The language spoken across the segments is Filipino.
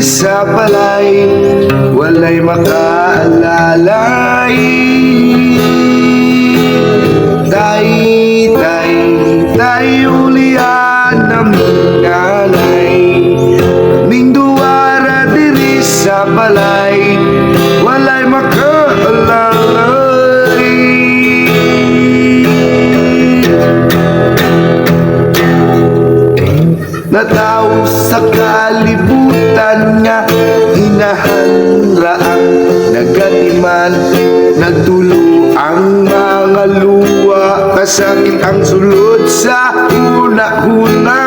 sa palay Walay makaalalay. Tay, tay, tay ulian ng mga nalay Kaming duwara diri sa palay Nataw sa kalibutan nga Hinahanraan Nagatiman Nagtulo ang mga luwa Kasakit ang sulod sa una-una.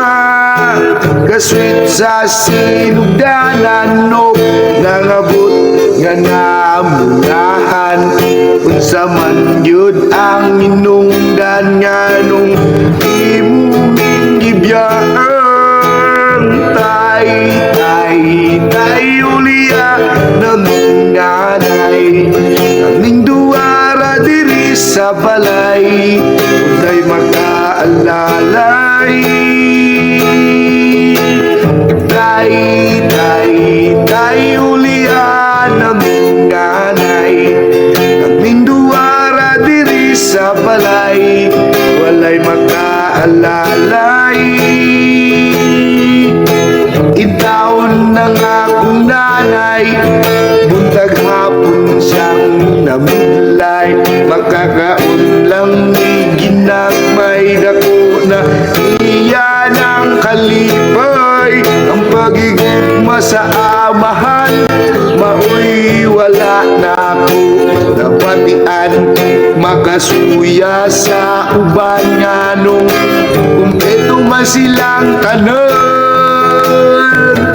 Kaswit sa sinugdanan No Nangabot nga namunahan. Unsa man yun ang inungdan nga nung kaming duwara diri sa balay unay makaalalay tay tay tay uliya ng nanay. Kaming duwara diri sa balay walay makaalalay Itaon ng akong nanay wala na ako Napatian Makasuya sa uban nga nung Kumpleto man silang tanan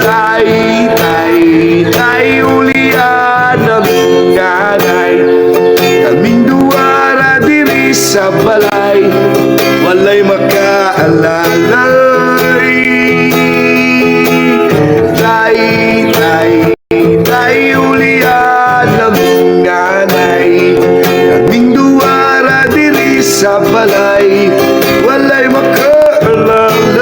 Tay, tay, tay ulian ng nanay Kaming duwara diri sa balay Walay makaalalay diri sa balay Walay makaalalay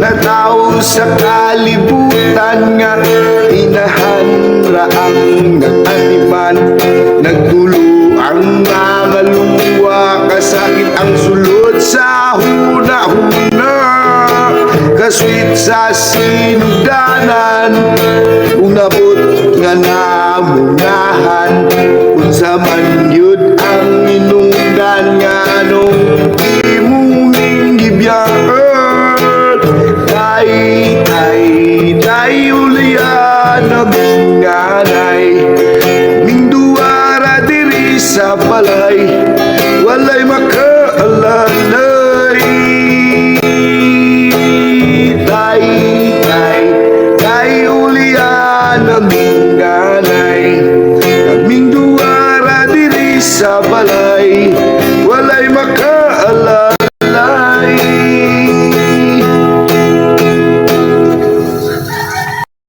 Nataw sa kalibutan nga Inahanra ang nagatiman Nagtulo ang mga luwa Kasakit ang sulod sa huna-huna. Kaswit sa sinugdanan Kung nabot nga namunahan Kung sa man yun ang inungdan nga nung imong gibiyaan Tay, tay, tay ulian ng nanay Ming duwara diri sa balay Walay makaalalay Tay, tay, tay ulian ng